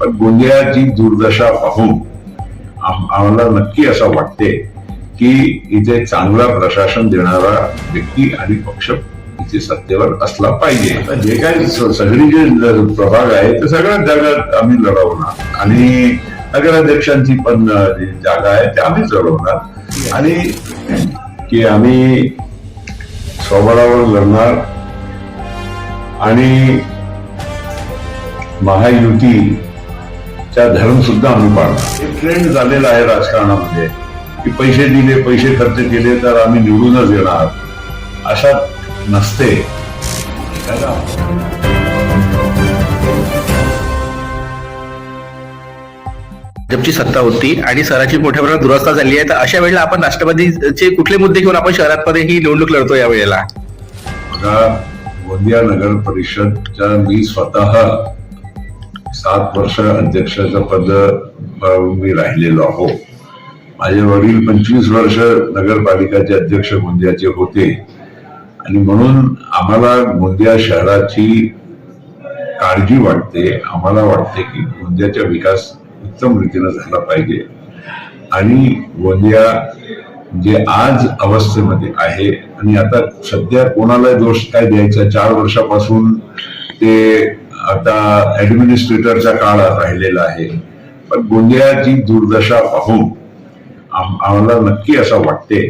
पण गोंदियाची दुर्दशा पाहून आम्हाला नक्की असं वाटते की इथे चांगला प्रशासन देणारा व्यक्ती आणि पक्ष इथे सत्तेवर असला पाहिजे. जे काही सगळी जे प्रभाग आहे ते सगळ्या जागा आम्ही लढवणार. आणि नगराध्यक्षांची पण जी जागा आहे ते आम्हीच लढवणार. आणि की आम्ही स्वबळावर लढणार. आणि महायुती महायुतीचा धर्म सुद्धा आम्ही पाळणार एक ट्रेंड झालेला आहे राजकारणामध्ये. की पैसे दिले पैसे खर्च केले तर आम्ही निवडूनच येणार. अशा नसते. भाजपची सत्ता होती आणि शहराची मोठ्या प्रमाणात दुरवस्था झाली आहे. तर अशा वेळेला आपण राष्ट्रवादीचे कुठले मुद्दे घेऊन आपण शहरामध्ये ही निवडणूक लढतो या वेळेला? गोंदिया नगर परिषदच्या मी स्वतः सात वर्ष अध्यक्षाचं पद मी राहिलेलो आहो. माझे वडील पंचवीस वर्ष नगरपालिकाचे अध्यक्ष गोंदियाचे होते. आणि म्हणून आम्हाला गोंदिया शहराची काळजी वाटते. आम्हाला वाटते की गोंदियाचा विकास उत्तम रीतीनं झाला पाहिजे. आणि गोंदिया जे आज अवस्थेमध्ये आहे आणि आता सध्या कोणाला दोष काय द्यायचा चार वर्षापासून ते आता ऍडमिनिस्ट्रेटरचा काळ राहिलेला आहे. पण गोंदियाची दुर्दशा पाहून आम्हाला नक्की असं वाटते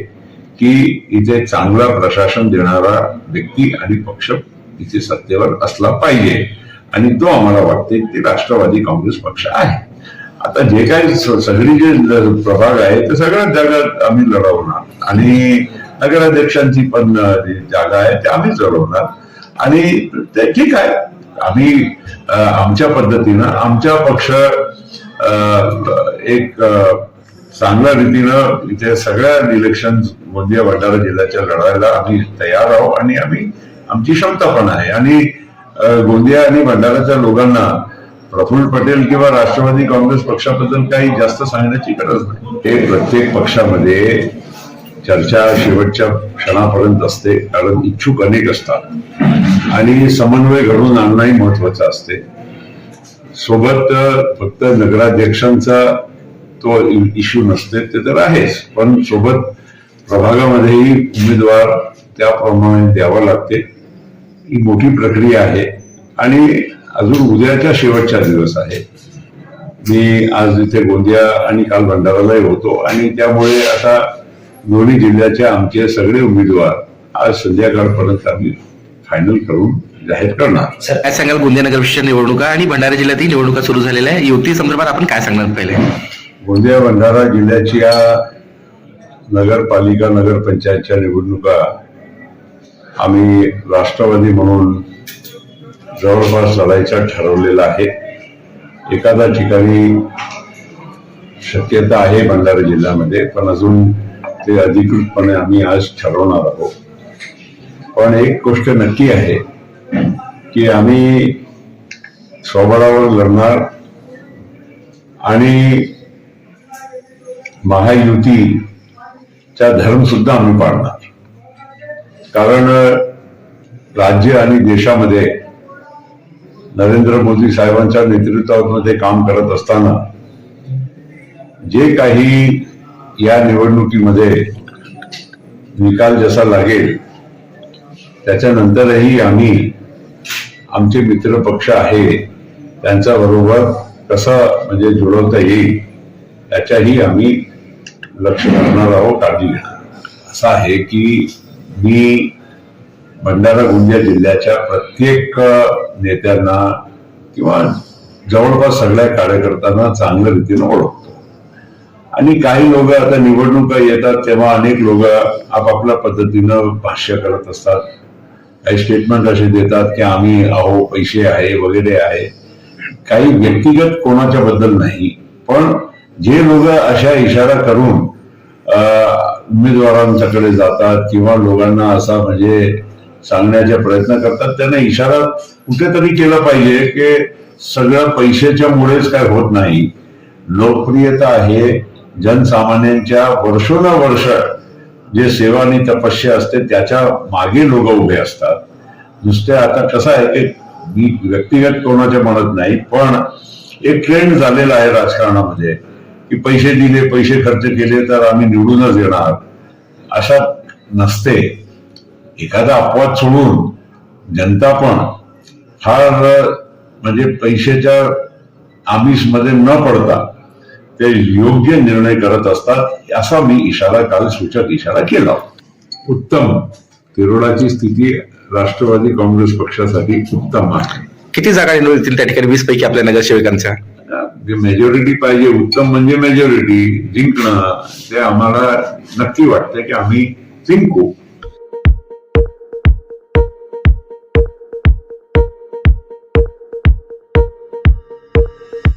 की इथे चांगला प्रशासन देणारा व्यक्ती आणि पक्ष इथे सत्तेवर असला पाहिजे. आणि तो आम्हाला वाटते की राष्ट्रवादी काँग्रेस पक्ष आहे. आता जे काही सगळी जे प्रभाग आहे ते सगळ्या जागा आम्ही लढवणार. आणि नगराध्यक्षांची पण जी जागा आहे ते आम्हीच लढवणार. आणि ते ठीक आहे आम्ही आमच्या पद्धतीनं आमच्या पक्ष एक चांगल्या रीतीनं इथे सगळ्या इलेक्शन गोंदिया भंडारा जिल्ह्याच्या लढायला आम्ही तयार आहोत आणि आम्ही आमची क्षमता पण आहे. आणि गोंदिया आणि भंडाराच्या लोकांना प्रफुल्ल पटेल किंवा राष्ट्रवादी काँग्रेस पक्षाबद्दल काही जास्त सांगण्याची गरज नाही. हे प्रत्येक पक्षामध्ये चर्चा शेवटच्या क्षणापर्यंत असते कारण इच्छुक अनेक असतात. आणि समन्वय घडवून आणणंही महत्वाचं असते. सोबत फक्त नगराध्यक्षांचा तो इश्यू नसते ते तर आहेच. पण सोबत प्रभागामध्येही उमेदवार त्याप्रमाणे द्यावा लागते. ही मोठी प्रक्रिया आहे. आणि अजून उद्याच्या शेवटचा दिवस आहे. मी आज इथे गोंदिया आणि काल भंडारालाही होतो. आणि त्यामुळे आता दोन्ही जिल्ह्याचे आमचे सगळे उमेदवार आज संध्याकाळपर्यंत आम्ही फायनल करून जाहीर करणार. सर काय सांगाल? गोंदिया नगर परिषद निवडणुका आणि भंडारा जिल्ह्यातही निवडणुका सुरू झालेल्या आहे युती संदर्भात आपण काय सांगणार पहिले? गोंदिया भंडारा जिल्ह्याच्या नगरपालिका नगरपंचायतच्या निवडणुका आम्ही राष्ट्रवादी म्हणून जवळपास लढायचा ठरवलेला आहे एखाद्या ठिकाणी शक्यता आहे भंडारा जिल्ह्यामध्ये पण अजून ते अधिकृतपणे आम्ही आज ठरवणार आहोत. पण एक गोष्ट नक्की आहे की आम्ही स्वबळावर लढणार आणि महायुतीचा धर्म सुद्धा आम्ही पाळणार. कारण राज्य आणि देशामध्ये नरेंद्र मोदी साहेबांच्या नेतृत्वामध्ये काम करत असताना जे काही या निवडणुकीमध्ये निकाल जसा लागेल त्याच्यानंतरही आम्ही आमचे मित्र पक्ष आहे त्यांचा बरोबर कसं म्हणजे जुळवता येईल त्याच्याही आम्ही लक्ष करणार आहोत काळजी घेणार असं आहे की मी भंडारा गोंदिया जिल्ह्याच्या प्रत्येक नेत्यांना किंवा जवळपास सगळ्या कार्यकर्त्यांना चांगल्या रीतीनं ओळखतो. आणि काही लोक आता निवडणुका येतात तेव्हा अनेक लोक आपापल्या पद्धतीनं भाष्य करत असतात. काही स्टेटमेंट असे देतात की आम्ही अहो पैसे आहे वगैरे आहे. काही व्यक्तिगत कोणाच्या बद्दल नाही. पण जे लोक अशा इशारा करून उमेदवारांच्याकडे जातात किंवा लोकांना असा म्हणजे सांगण्याचे प्रयत्न करतात त्यांना इशारा कुठेतरी केला पाहिजे की सगळं पैशाच्या मुळेच काय होत नाही. लोकप्रियता आहे जनसामान्यांच्या वर्षोनवर्ष जे सेवा आणि तपस्या असते त्याच्यामागे लोक उभे असतात. नुसते आता कसं आहे की मी व्यक्तिगत कोणाच्या म्हणत नाही पण एक ट्रेंड झालेला आहे राजकारणामध्ये की पैसे दिले पैसे खर्च केले तर आम्ही निवडूनच येणार अशा नसते. एखादा अपवाद सोडून जनता पण फार म्हणजे पैशाच्या आमिषमध्ये न पडता ते योग्य निर्णय करत असतात असा मी इशारा काल सूचक इशारा केला. उत्तम. तिरोडाची स्थिती राष्ट्रवादी काँग्रेस पक्षासाठी उत्तम आहे. किती जागा निवडतील त्या ठिकाणी? वीस पैकी आपल्या नगरसेवकांच्या. मेजॉरिटी पाहिजे. उत्तम म्हणजे मेजॉरिटी जिंकणं. ते आम्हाला नक्की वाटतं की आम्ही जिंकू.